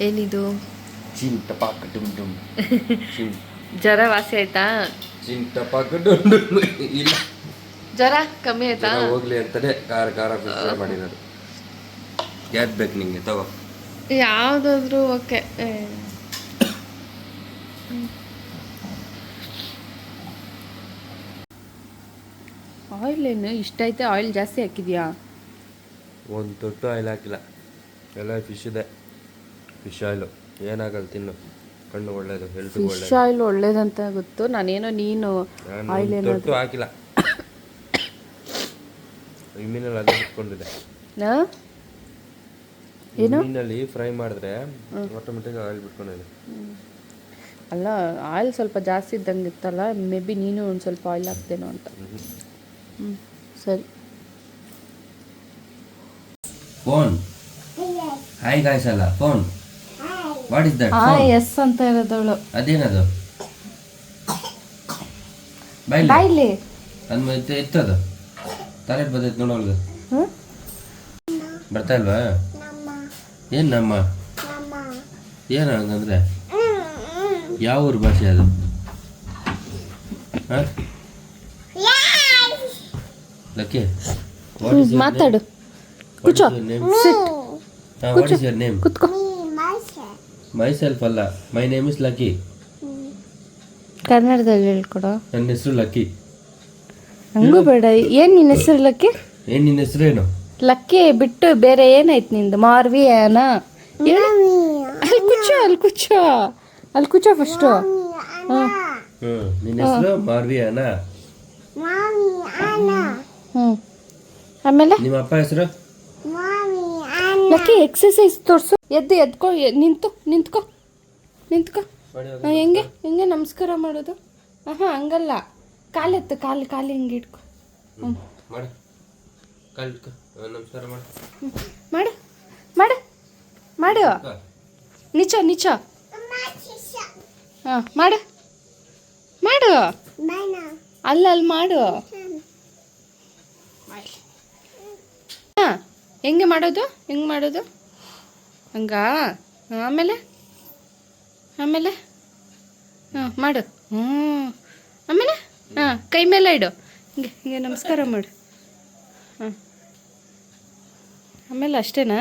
ಏನಿದು? ಚಿನ್ ಟಪಾಕ ಡುಮ್ ಡುಮ್. ಚಿನ್ ಜ್ವರ ವಾಸಿ ಆಯ್ತಾ? ಚಿನ್ ಟಪಾಕ ಡುಮ್ ಡುಮ್. ಇಲ್ಲ. ಜ್ವರ ಕಮ್ಮಿ ಆಯ್ತಾ? ಹೋಗ್ಲಿ ಅಂತಾನೆ ಖಾರ ಖಾರ ಫಿಲ್ಟರ್ ಮಾಡಿರೋದು. ಯಾವ್ದು ಬೇಕು ನಿಂಗೆ? ತಗೋ. ಯಾವುದಾದ್ರೂ ಓಕೆ. ಆಯಿಲ್ ಏನು? ಇಷ್ಟ ಐತೆ? ಆಯಿಲ್ ಜಾಸ್ತಿ ಹಾಕಿದ್ಯಾ? ಒಂದು ತೊಟ್ಟು ಆಯಿಲ್ ಹಾಕಿಲ್ಲ. ಎಲ್ಲ ಫಿಶ್ ಇದೆ. ಫಿಶ್ ಆಯಿಲು ಏನಾಗಲ್ಲ ತಿನ್ನು. ಕಣ್ಣು ಒಳ್ಳೇದು ಹೆಲ್ತ್ ಫಿಶ್ ಒಳ್ಳೇದು. ಆಯಿಲ್ ಒಳ್ಳೇದಂತ ಗೊತ್ತು. ನಾನೇನೋ ನೀನು ಆಯಿಲ್ ಏನೋ ಏನಾದ್ರು ತೊಟ್ಟು ಹಾಕಿಲ್ಲ. ಈ ಮೀನಲ್ಲಿ ಅದೇ ಬಿಟ್ಕೊಂಡಿದೆ ನಾ? ಏನು? ಮೀನಲ್ಲಿ ಫ್ರೈ ಮಾಡಿದ್ರೆ ಆಟೋಮೆಟಿಕ್ ಆಯಿಲ್ ಬಿಟ್ಕೊಂಡಿದೆ ಅಲ್ಲ ಆಯಿಲ್ ಸ್ವಲ್ಪ ಜಾಸ್ತಿ ಇದ್ದಂಗೆ ಇತ್ತಲ್ಲ ಮೇ ಬಿ ನೀನು ಒಂದು ಸ್ವಲ್ಪ ಆಯಿಲ್ ಹಾಕ್ತೇನೋ ಅಂತ. ಹ್ಞೂ ಸರಿ. ಫೋನ್. ಹಾಯ್ ಗಾಯ್ಸ್ ಅಲ್ಲ ಫೋನ್ ವಾಟ್ ಇಸ್ ದಟ್ ಆ ಎಸ್ ಅಂತ ಇರೋದವಳು ಅದೇನದು? ಬೈಲಿ ಬಾಯ್ಲಿ. ಅದು ಮತ್ತೆ ಎತ್ತದು. ತಲೆ ಬದೈತೆ ಹ್ಞೂ ಬರ್ತಾ ಇಲ್ವಾ? ಏನು ನಮ್ಮ? ಏನು ಹಂಗಂದ್ರೆ? ಯಾವ ಊರು ಭಾಷೆ ಅದು? ಹಾಂ? ಲಕ್ಕಿ ವಾಟ್ ಇಸ್ ಮಾತಾಡು. ಕುಚೋ. Sit what is your name ಕುತ್ಕೋ ಮೈ ಸೆಲ್ಫ್ ಅಲ್ಲ. ಮೈ ನೇಮ್ ಇಸ್ ಲಕ್ಕಿ ಕನ್ನಡದಲ್ಲಿ ಹೇಳ್ಕೊಡು. ನನ್ನ ಹೆಸರು ಲಕ್ಕಿ ಹಂಗೂ ಬೇಡ. ಏನು ನಿನ್ನ ಹೆಸರು ಲಕ್ಕಿ ಏನು ನಿನ್ನ ಹೆಸರೇನು ಲಕ್ಕಿ ಬಿಟ್ಟು ಬೇರೆ ಏನಾಯ್ತು ನಿಂದು? ಮಾರ್ವಿ ಏನ ಅಲ್ಲಿ ಕುಚ್ಚೋ ಅಲ್ಲಿ ಕುಚ್ಚೋ. ಅಲ್ಲಿ ಕುಚ್ಚೋ ಫಸ್ಟು ಹಾಂ ಹ್ಞೂ ನಿನ್ನ ಹೆಸರು ಮಾರ್ವಿಯಾನ ಹ್ಞೂ ಆಮೇಲೆ? ನಿಮ್ಮ ಅಪ್ಪ ಹೆಸರು? ಲಕ್ಕಿ ಎಕ್ಸಸೈಸ್ ತೋರಿಸು? ಎದ್ದು ಎದ್ಕೋ ಎ- ನಿಂತು ನಿಂತ್ಕೊ ನಿಂತ್ಕೊ. ಹಾ, ಹೆಂಗೆ? ಹೆಂಗೆ ನಮಸ್ಕಾರ ಮಾಡೋದು? ಹಾಂ ಹಂಗಲ್ಲ. ಕಾಲೆತ್ತು ಕಾಲು ಕಾಲು ಹಿಂಗೆ ಇಟ್ಕೊ. ಹ್ಞೂ ನಮಸ್ಕಾರ ಮಾಡು. ಮಾಡು. ಮಾಡು. ನಿಚ ನಿಚ ಹಾಂ ಮಾಡು. ಮಾಡು. ಅಲ್ಲ ಅಲ್ಲಿ ಮಾಡು. ಹೆಂಗೆ ಮಾಡೋದು? ಹೆಂಗೆ ಮಾಡೋದು? ಹಂಗಾ? ಆಮೇಲೆ? ಆಮೇಲೆ? ಹಾಂ ಮಾಡು. ಹ್ಞೂ. ಆಮೇಲೆ? ಹಾಂ ಕೈ ಮೇಲೆ ಇಡು. ಹಿಂಗೆ ಹಿಂಗೆ ನಮಸ್ಕಾರ ಮಾಡು. ಹಾಂ ಆಮೇಲೆ ಅಷ್ಟೇನಾ?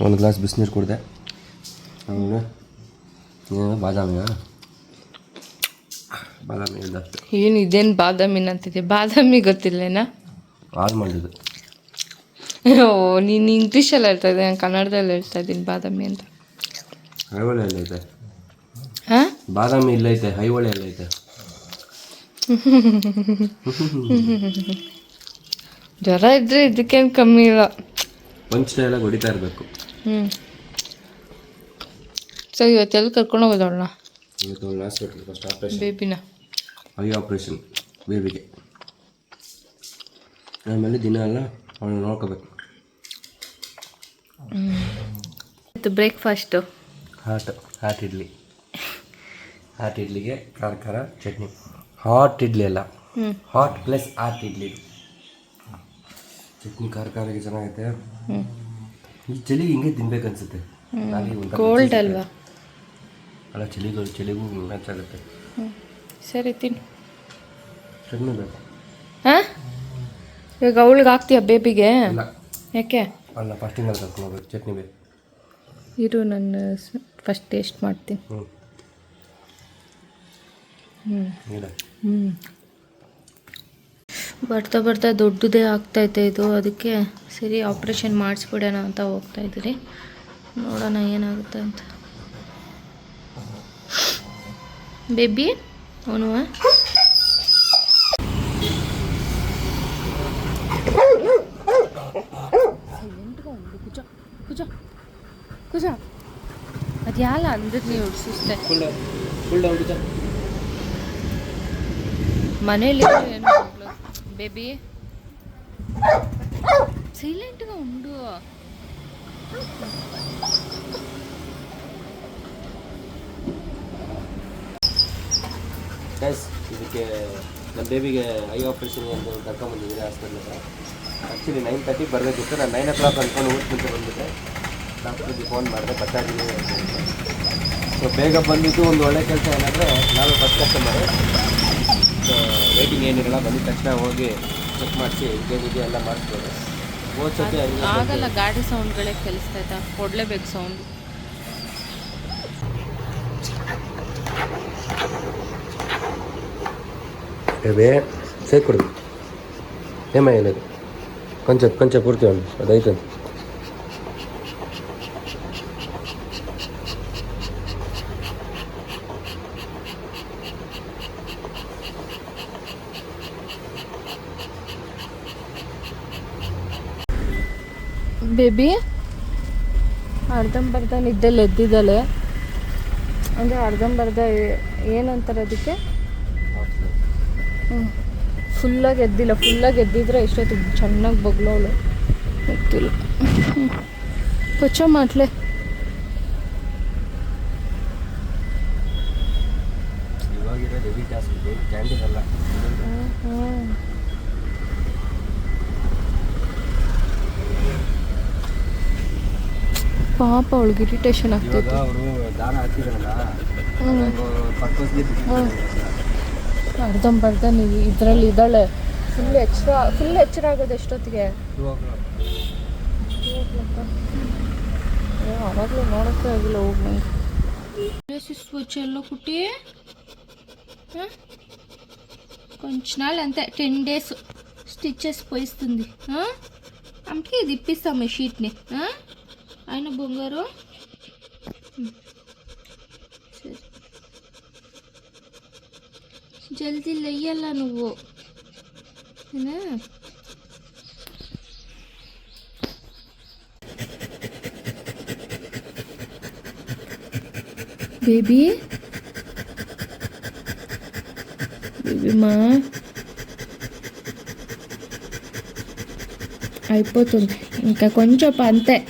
ಒಂದು ಗ್ಲಾಸ್ ಬಿಸಿನೀರು ಕುಡಿದೆ. ಆಮೇಲೆ ಬಾದಾಮಿಯಾ ಬಾದಾಮಿ ಇದ್ದಷ್ಟು ಏನು ಇದೇನು ಬಾದಾಮಿನ ಅಂತಿದೆ ಬಾದಾಮಿ ಗೊತ್ತಿಲ್ಲೇನಾ ಆಲ್ಮಂಡ್ ಓ ನೀನು ಇಂಗ್ಲೀಷಲ್ಲಿ ಹೇಳ್ತಾ ಇದ್ದೀನಿ ನಾನು ಕನ್ನಡದಲ್ಲಿ ಹೇಳ್ತಾ ಇದ್ದೀನಿ ಬಾದಾಮಿ ಅಂತ. ಹೈವಳೆ ಎಲ್ಲೈತೆ ಹಾಂ? ಬಾದಾಮಿ ಇಲ್ಲೈತೆ ಹೈವಳೆ ಎಲ್ಲೈತೆ ಜ್ವರ ಇದ್ರೆ ಇದಕ್ಕೇನು ಕಮ್ಮಿ ಇಲ್ಲ. ಪಂಚ್ ಎಲ್ಲ ಹೊಡಿತಾ ಇರಬೇಕು. ಹ್ಞೂ ಸರಿ ಇವತ್ತು ಎಲ್ಲಿ ಕರ್ಕೊಂಡು ಹೋಗೋದವಳನ್ನ ಇವತ್ತು ಒಂದು ಹಾಸ್ಪಿಟ್ಲ್ ಫಸ್ಟ್ ಆಪ್ರೇಷನ್ ಬೇಬಿನ. ಐ ಆಪ್ರೇಷನ್ ಬೇಬಿಗೆ ಆಮೇಲೆ ದಿನ ಎಲ್ಲ ಅವಳು ನೋಡ್ಕೋಬೇಕು ಇದು breakfast hot hot idli hot ಇಡ್ಲಿಗೆ ಖಾರ ಖಾರ ಚಟ್ನಿ. ಹಾಟ್ ಇಡ್ಲಿ ಅಲ್ಲ. Hot plus hot idli chutney ಖಾರ ಖಾರಿಗೆ ಚೆನ್ನಾಗೈತೆ ಈ ಚಳಿ ಹಿಂಗೆ ತಿನ್ಬೇಕು ಅನ್ಸುತ್ತೆ. ಕೋಲ್ಡ್ ಅಲ್ವಾ? ಅಲ್ಲ ಚಳಿಗಳು ಚಳಿಗೂ ಮ್ಯಾಚ್ ಆಗುತ್ತೆ. ಸರಿ ತಿನ್ನು. ಹಾಂ? ಇವಾಗ ಅವಳಿಗೆ ಹಾಕ್ತೀಯ ಬೇಬಿಗೆ? ಯಾಕೆ? ಅಲ್ಲ ಫಸ್ಟಿಂಗಲ್ಲಿ ಕರ್ಕೊಂಡು ಚಟ್ನಿ ಬೇಕು ಇರು ನಾನು ಫಸ್ಟ್ ಟೇಸ್ಟ್ ಮಾಡ್ತೀನಿ. ಹ್ಞೂ ಹ್ಞೂ ಬರ್ತಾ ಬರ್ತಾ ದೊಡ್ಡದೇ ಆಗ್ತೈತೆ ಇದು ಅದಕ್ಕೆ ಸರಿ ಆಪ್ರೇಷನ್ ಮಾಡಿಸ್ಬಿಡೋಣ ಅಂತ ಹೋಗ್ತಾ ಇದ್ದೀರಿ. ನೋಡೋಣ ಏನಾಗುತ್ತೆ ಅಂತ. ಬೇಬಿ? Ono je? కూర్చో అది అలా అందరినీ చూస్తే మనేళ్ళు బేబీ సైలెంట్గా ఉండు ಗೈಸ್ ಇದಕ್ಕೆ ನಮ್ಮ ಬೇಬಿಗೆ ಐ ಆಪ್ರೇಷನ್ ಅಂತ ಕರ್ಕೊಂಬಂದಿದ್ದೀನಿ ಹಾಸ್ಪಿಟ್ಲ್ ಹತ್ರ ಆ್ಯಕ್ಚುಲಿ ನೈನ್ ತರ್ಟಿಗೆ ಬರಬೇಕಿತ್ತು ನಾನು ನೈನ್ ಓ ಕ್ಲಾಕ್ ಅಂದ್ಕೊಂಡು ಊಟ ಮುಂಚೆ ಬಂದ್ಬಿಟ್ಟೆ. ಡಾಕ್ಟ್ರಿಗೆ ಫೋನ್ ಮಾಡಿದೆ ಬರ್ತಾಯಿದ್ದೀನಿ ಸೊ ಬೇಗ ಬಂದಿದ್ದು ಒಂದು ಒಳ್ಳೆ ಕೆಲಸ ಏನಂದರೆ ನಾನು ಫಸ್ಟ್ ಕಸ್ಟಮರು ಸೊ ವೇಟಿಂಗ್ ಏನಿರಲ್ಲ ಬಂದಿದ್ದ ತಕ್ಷಣ ಹೋಗಿ ಚೆಕ್ ಮಾಡಿಸಿ ಇದೇನಿದೆ ಎಲ್ಲ ಮಾಡಿಸ್ಬೋದು. ಹೋದ ಸತಿ ಆಗಲ್ಲ ಗಾಡಿ ಸೌಂಡ್ಗಳೇ ಆಯಿತಾ ಕೊಡಲೇಬೇಕು ಸೌಂಡ್ ಕೊಡಿ ಏಮ ಏನದು ಕೊಂಚ ಕೊಂಚ ಪೂರ್ತಿ ಒಂದು ಅದೈತೆ ಬೇಬಿ ಅರ್ಧಂಬರ್ಧ ನಿದ್ದೆಲ್ಲಿ ಎದ್ದಿದ್ದಾಳೆ ಅಂದರೆ ಅರ್ಧಂಬರ್ಧ ಏನಂತಾರೆ ಅದಕ್ಕೆ? ಫುಲ್ಲಾಗಿ ಎದ್ದಿಲ್ಲ ಫುಲ್ಲಾಗಿ ಎದ್ದಿದ್ರೆ ಎಷ್ಟೊತ್ತಿಗೆ ಚೆನ್ನಾಗಿ ಬಗ್ಲವಳು ಗೊತ್ತಿಲ್ಲ. ಪಚ್ಚ ಮಾಡ್ಲೆ. ಪಾಪ ಅವಳಿಗೆ ಇರಿಟೇಷನ್ ಆಗ್ತಿತ್ತು. ಆಗ್ತೈತೆ ಅವರು ದಾನ ಹಾಕಿದ್ರಲ್ಲ ಪರ್ಪಸ್ಗೆ ಅರ್ಧಂಬರ್ಧ ನೀವು ಇದರಲ್ಲಿ ಇದ್ದಾಳೆ ಫುಲ್ ಎಚ್ಚರ ಫುಲ್ ಎಚ್ಚರ ಆಗೋದು ಎಷ್ಟೊತ್ತಿಗೆ ಅವಾಗಲೂ ನೋಡೋಕ್ಕೆ ಆಗಿಲ್ಲ ಹೋಗಿ ನಂಗೆ వచ్చేలో కుట్టి కొంచెం నాళ్ళు అంతే టెన్ డేస్ స్టిచ్చెస్ పోయిస్తుంది అందుకే ఇది ఇప్పిస్తాము ఈ షీట్ని ఆయన బొంగారు జల్దీ లెయ్యాల నువ్వు? బేబీ? బేబీమా అయిపోతుంది. ఇంకా కొంచెం అంతే.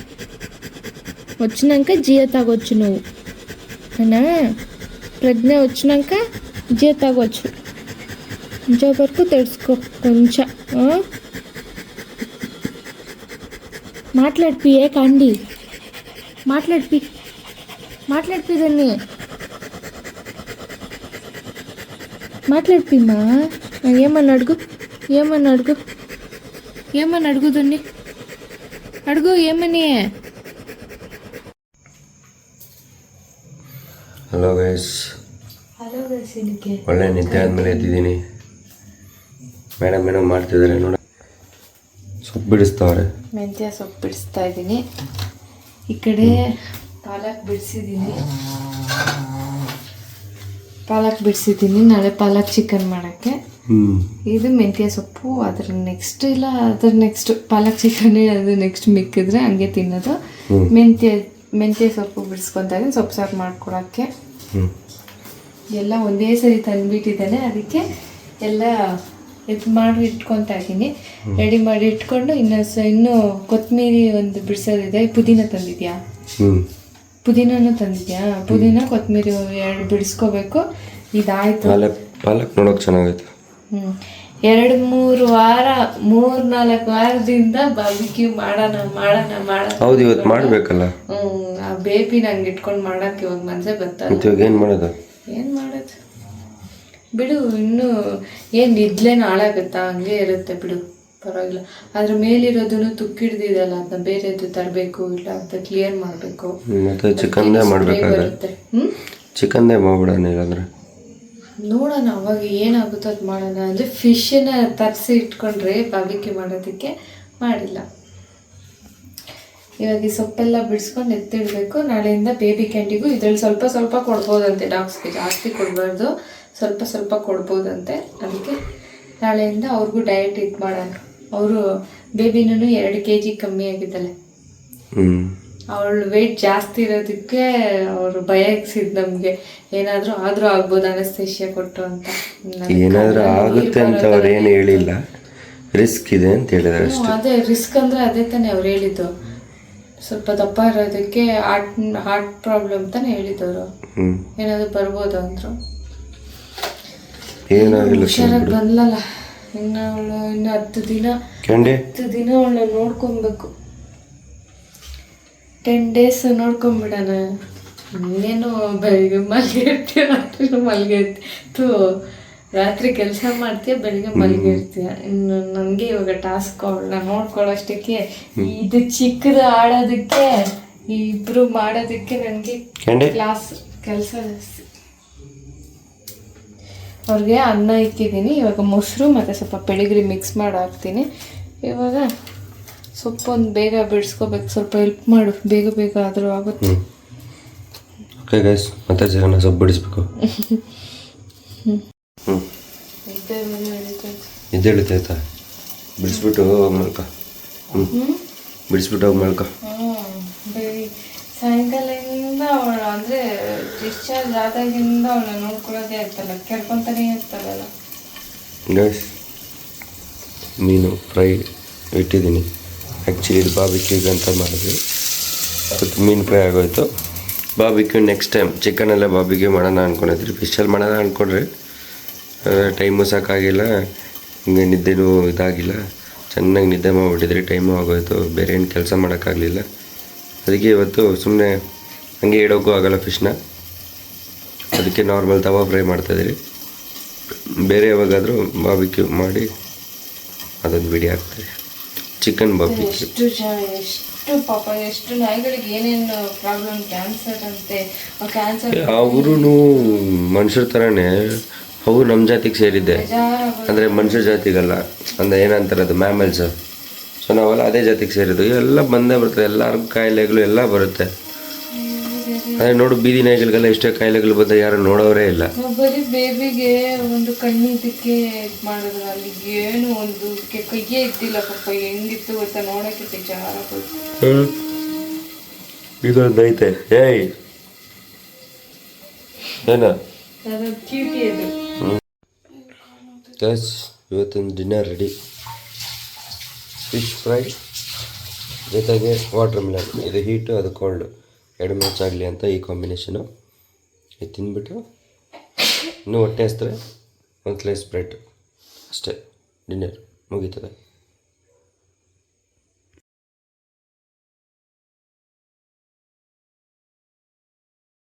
వచ్చినాక జియ తాగొచ్చు నువ్వు. అనా ప్రజ్ఞ వచ్చినాక జియ తాగొచ్చు. కొంచెం వరకు తెలుసుకో కొంచెం ఆ? మాట్లాడిపి ఏ కాండి మాట్లాడిపి మాట్లాడిపి దాన్ని మాట్లాడిపిమ్మా ఏమని అడుగు ఏమని అడుగు ఏమని అడుగు దాన్ని అడుగు ఏమని ಹಲೋ ಗೈಸ್ ಹಲೋ ಗಸಿನಿಕೆ ಒಳ್ಳೆ ನಿದ್ದೆ ಆದಮೇಲೆ ಎದ್ದಿದ್ದೀನಿ ಮೇಡಮ್ ಏನೋ ಮಾಡ್ತಿದ್ದಾರೆ ನೋಡ. ಸೊಪ್ಪು ಬಿಡಿಸ್ತಾವ್ರೆ. ಮೆಂತ್ಯ ಸೊಪ್ಪು ಬಿಡಿಸ್ತಾ ಇದ್ದೀನಿ. ಈ ಕಡೆ ಪಾಲಕ್ ಬಿಡಿಸಿದ್ದೀನಿ. ಪಾಲಕ್ ಬಿಡಿಸಿದ್ದೀನಿ. ನಾಳೆ ಪಾಲಕ್ ಚಿಕನ್ ಮಾಡೋಕ್ಕೆ. ಇದು ಮೆಂತ್ಯ ಸೊಪ್ಪು. ಅದ್ರ ನೆಕ್ಸ್ಟ್ ಇಲ್ಲ ಅದ್ರ ನೆಕ್ಸ್ಟ್ ಪಾಲಕ್ ಚಿಕನ್ ಅದ್ರ ನೆಕ್ಸ್ಟ್ ಮಿಕ್ಕಿದ್ರೆ ಹಂಗೆ ತಿನ್ನೋದು. ಮೆಂತ್ಯ ಮೆಂತ್ಯ ಸೊಪ್ಪು ಬಿಡಿಸ್ಕೊತಾ ಇದ್ದೀನಿ. ಸೊಪ್ಪು ಸಾರು ಮಾಡ್ಕೊಡೋಕ್ಕೆ. ಎಲ್ಲ ಒಂದೇ ಸರಿ ತಂದ್ಬಿಟ್ಟಿದ್ದಾನೆ. ಅದಕ್ಕೆ ಎಲ್ಲ ಇದು ಮಾಡಿ ಇಟ್ಕೊತಾ ಇದ್ದೀನಿ. ರೆಡಿ ಮಾಡಿ ಇಟ್ಕೊಂಡು ಇನ್ನು ಸ ಇನ್ನೂ ಕೊತ್ತಂಬರಿ ಒಂದು ಬಿಡಿಸೋದಿದೆ ಪುದೀನ ತಂದಿದ್ಯಾ? ಹ್ಞೂ ಪುದೀನನೂ ತಂದಿದ್ಯಾ? ಪುದೀನ ಕೊತ್ತಂಬರಿ ಎರಡು ಬಿಡಿಸ್ಕೋಬೇಕು. ಇದಾಯ್ತು. ಪಾಲಕ್ ನೋಡೋಕೆ ಚೆನ್ನಾಗೈತೆ. ಹ್ಮ್. ಎರಡು ಮೂರು ವಾರ ಮೂರ್ ನಾಲ್ಕು ವಾರದಿಂದ ಬಾರ್ಬಿಕ್ಯೂ ಮಾಡೋಣ ಮಾಡೋಣ ಮಾಡೋಣ ಹೌದು ಇವತ್ತು ಮಾಡಬೇಕಲ್ಲ. ಹ್ಞೂ ಆ ಬೇಬಿ ನಂಗೆ ಇಟ್ಕೊಂಡು ಮಾಡಕ್ಕೆ ಇವಾಗ ಮನಸ್ಸೇ ಬರ್ತಾ ಇವಾಗ ಏನು ಮಾಡೋದು? ಏನು ಮಾಡೋದು ಬಿಡು ಇನ್ನು ಏನ್ ಇದ್ಲೇನು ಹಾಳಾಗುತ್ತಾ ಹಂಗೆ ಇರುತ್ತೆ ಬಿಡು ಪರವಾಗಿಲ್ಲ. ಅದ್ರ ಮೇಲಿರೋದನ್ನು ತುಕ್ಕಿಡ್ದಿದಲ್ಲ ಅದನ್ನ ಬೇರೆದು ತರಬೇಕು ಇಲ್ಲ ಅಂತ ಕ್ಲಿಯರ್ ಮಾಡಬೇಕು. ಮತ್ತೆ ಚಿಕನ್ದೇ ಮಾಡ್ಬಿಡೋಣ ಇಲ್ಲಾಂದ್ರೆ? ನೋಡೋಣ ಅವಾಗ ಏನಾಗುತ್ತೋ ಅದು ಮಾಡೋಣ. ಅಂದರೆ ಫಿಶನ್ನ ತರಿಸಿ ಇಟ್ಕೊಂಡ್ರೆ ಬಾಬಿಕೆ ಮಾಡೋದಕ್ಕೆ ಮಾಡಿಲ್ಲ. ಇವಾಗ ಈ ಸೊಪ್ಪೆಲ್ಲ ಬಿಡಿಸ್ಕೊಂಡು ಎತ್ತಿಡಬೇಕು. ನಾಳೆಯಿಂದ ಬೇಬಿ ಕ್ಯಾಂಡಿಗೂ ಇದ್ರಲ್ಲಿ ಸ್ವಲ್ಪ ಸ್ವಲ್ಪ ಕೊಡ್ಬೋದಂತೆ ಡಾಗ್ಸ್ಗೆ ಜಾಸ್ತಿ ಕೊಡಬಾರ್ದು. ಸ್ವಲ್ಪ ಸ್ವಲ್ಪ ಕೊಡ್ಬೋದಂತೆ. ಅದಕ್ಕೆ ನಾಳೆಯಿಂದ ಅವ್ರಿಗೂ ಡಯಟ್ ಇದು ಮಾಡೋಣ. ಅವರು ಬೇಬಿನೂ ಎರಡು ಕೆ ಜಿ ಕಮ್ಮಿ ಆಗಿದ್ದಾಳೆ. ಅವಳು ವೆಯ್ಟ್ ಜಾಸ್ತಿ ಇರೋದಕ್ಕೆ ಅವರು ಭಯ ನಮಗೆ. ಏನಾದರೂ ಆದರೂ ಆಗ್ಬೋದು ಅನಸ್ತೇಶಿಯ ಕೊಟ್ಟು ಅಂತ. ಏನಾದರೂ ಆಗುತ್ತೆ ಅಂತ ಅವ್ರು ಏನು ಹೇಳಿಲ್ಲ. ರಿಸ್ಕ್ ಇದೆ ಅಂತ ಹೇಳಿದ್ರು ಅದೇ ರಿಸ್ಕ್ ಅಂದ್ರೆ ಅದೇ ತಾನೇ ಅವ್ರು ಹೇಳಿದ್ದು. ಸ್ವಲ್ಪ ದಪ್ಪ ಇರೋದಕ್ಕೆ ಹಾರ್ಟ್ ಹಾರ್ಟ್ ಪ್ರಾಬ್ಲಮ್ ತಾನೇ ಹೇಳಿದ್ದವರು ಹ್ಞೂ ಏನಾದರೂ ಬರ್ಬೋದು ಅಂದರು. ಏನಾಗಿಲ್ಲ ಹುಷಾರಾಗಿ ಬಂದ್ಲಲ್ಲ ಇನ್ನು ಅವಳು ಇನ್ನು ಹತ್ತು ದಿನ ಕ್ಯಾಂಡಿ ಹತ್ತು ದಿನ ಅವಳನ್ನ ನೋಡ್ಕೊಬೇಕು. ಟೆನ್ ಡೇಸ್ ನೋಡ್ಕೊಂಬಿಡಣ. ಇನ್ನೇನು ಬೆಳಿಗ್ಗೆ ಮಲ್ಗೆ ಇರ್ತೀಯ ರಾತ್ರಿ ಮಲ್ಗೆ ಇರ್ತೀಯ ಥೂ ರಾತ್ರಿ ಕೆಲಸ ಮಾಡ್ತೀಯ ಬೆಳಿಗ್ಗೆ ಮಲ್ಗೆ ಇರ್ತೀಯ ಇನ್ನು ನನಗೆ ಇವಾಗ ಟಾಸ್ಕ್ ಅವಳನ್ನ ನೋಡ್ಕೊಳ್ಳೋಷ್ಟಕ್ಕೆ ಇದು ಚಿಕ್ಕದು ಆಡೋದಕ್ಕೆ ಈ ಇಬ್ರು ಮಾಡೋದಕ್ಕೆ ನನಗೆ ಕ್ಲಾಸ್ ಕೆಲಸ ಜಾಸ್ತಿ ಅವ್ರಿಗೆ ಅನ್ನ ಇಕ್ಕಿದ್ದೀನಿ. ಇವಾಗ ಮೊಸರು ಮತ್ತು ಸ್ವಲ್ಪ ಪೆಡಿಗ್ರಿ ಮಿಕ್ಸ್ ಮಾಡಿ ಹಾಕ್ತೀನಿ. ಇವಾಗ ಸೊಪ್ಪೊಂದು ಬೇಗ ಬಿಡಿಸ್ಕೋಬೇಕು. ಸ್ವಲ್ಪ ಹೆಲ್ಪ್ ಮಾಡು. ಬೇಗ ಬೇಗ ಆದರೂ ಆಗುತ್ತೆ. ಓಕೆ ಗೈಸ್ ಮತ್ತೆ ಸ್ವಲ್ಪ ಬಿಡಿಸ್ಬೇಕು. ನಿದ್ದೆ ಆಯ್ತಾ ಬಿಡಿಸ್ಬಿಟ್ಟು ಹೋಗಿ ಮಲ್ಕ. ಹ್ಞೂ ಬಿಡಿಸ್ಬಿಟ್ಟು ಹೋಗಿ ಮಲ್ಕ. ಸಾಯಂಕಾಲದಿಂದ ಅವಳು ಅಂದರೆ ಡಿಸ್ಚಾರ್ಜ್ ಆದಾಗಿಂದ ಅವಳು ನೋಡ್ಕೊಳ್ಳೋದೇ ಇರ್ತಲ್ಲ ಕೇಳ್ಕೊತಾನೇ ಇರ್ತಾರಲ್ಲ ಗೈಸ್ ಮೀನು ಫ್ರೈ ಇಟ್ಟಿದ್ದೀನಿ. ಆ್ಯಕ್ಚುಲಿ ಇದು ಬಾಬಿಕ್ಯೂಗೆ ಅಂತ ಮಾಡಿದ್ವಿ. ಅದಕ್ಕೆ ಮೀನು ಫ್ರೈ ಆಗೋಯ್ತು. ಬಾಬಿಕ್ಯೂ ನೆಕ್ಸ್ಟ್ ಟೈಮ್ ಚಿಕನಲ್ಲೇ ಬಾಬಿಗೆ ಮಾಡೋಣ ಅಂದ್ಕೊಂಡಿದ್ರಿ ಫಿಶಲ್ಲಿ ಮಾಡೋಣ ಅಂದ್ಕೊಂಡ್ರಿ ಟೈಮು ಸಾಕಾಗಿಲ್ಲ ಹಿಂಗೆ ನಿದ್ದೆನೂ ಇದಾಗಿಲ್ಲ. ಚೆನ್ನಾಗಿ ನಿದ್ದೆ ಮಾಡಿಬಿಟ್ಟಿದ್ರಿ. ಟೈಮು ಆಗೋಯ್ತು. ಬೇರೆ ಏನು ಕೆಲಸ ಮಾಡೋಕ್ಕಾಗಲಿಲ್ಲ. ಅದಕ್ಕೆ ಇವತ್ತು ಸುಮ್ಮನೆ ಹಂಗೆ ಇಡೋಕ್ಕೂ ಆಗಲ್ಲ ಫಿಶ್ನ ಅದಕ್ಕೆ ನಾರ್ಮಲ್ ತವಾ ಫ್ರೈ ಮಾಡ್ತಾಯಿದ್ದೀರಿ ಬೇರೆ ಯಾವಾಗಾದರೂ ಬಾಬಿಕ್ಯೂ ಮಾಡಿ ಅದೊಂದು ಬಿಡಿ ಹಾಕ್ತಾರೆ. ಚಿಕನ್ ಬಾಬಿ ಎಷ್ಟು ಎಷ್ಟು ಪಾಪ ಎಷ್ಟು ನಾಯಿಗಳಿಗೆ ಏನೇನು ಪ್ರಾಬ್ಲಮ್ ಕ್ಯಾನ್ಸರ್ ಅಂತೆ ಕ್ಯಾನ್ಸರ್ ಅವರು ಮನುಷ್ಯರ ಥರನೇ ಅವು ನಮ್ಮ ಜಾತಿಗೆ ಸೇರಿದ್ದೆ. ಅಂದರೆ ಮನುಷ್ಯ ಜಾತಿಗಲ್ಲ. ಅಂದರೆ ಏನಂತಾರೆ ಅದು ಮ್ಯಾಮಲ್ಸ್ ಸೊ ನಾವೆಲ್ಲ ಅದೇ ಜಾತಿಗೆ ಸೇರಿದ್ದು. ಎಲ್ಲ ಬಂದೇ ಬರ್ತದೆ. ಎಲ್ಲರಿಗೂ ಕಾಯಿಲೆಗಳು ಎಲ್ಲ ಬರುತ್ತೆ. ಅದೇ ನೋಡು ಬೀದಿ ನಾಯಿಗಳಿಗೆಲ್ಲ ಎಷ್ಟೇ ಕಾಯಿಲೆಗಳು ಬಂದ ಯಾರು ನೋಡೋರೇ ಇಲ್ಲ. ಬರೀ ಬೇಬಿಗೆ ಒಂದು ಕಣ್ಣಿದ್ದಕ್ಕೆ ಮಾಡಿದ್ರು. ಅಲ್ಲಿ ಏನು ಒಂದು ಕೈಯೇ ಇದ್ದಿಲ್ಲ ಪಾಪ. ಹೆಂಗಿತ್ತು ಗೊತ್ತಾ? ನೋಡಕ್ಕೆ ಬೇಜಾರ ಇದೊಂದು ಐತೆ ಏಯ್! ಏನ? ಇವತ್ತಿನ ಡಿನ್ನರ್ ರೆಡಿ ಫಿಶ್ ಫ್ರೈ, ಜೊತೆಗೆ ವಾಟರ್ ಮಿಲನ್. ಇದು ಹೀಟು ಅದು ಕೋಲ್ಡು ಎರಡು ಮ್ಯಾಚ್ ಆಗಲಿ ಅಂತ ಈ ಕಾಂಬಿನೇಷನು ಇದು ತಿಂದ್ಬಿಟ್ಟು ಇನ್ನೂ ಹೊಟ್ಟೆ ಹಸ್ತಾರೆ, ಒಂದು ಸ್ಲೈಸ್ ಬ್ರೆಡ್ ಅಷ್ಟೇ. ಡಿನ್ನರ್ ಮುಗೀತದೆ.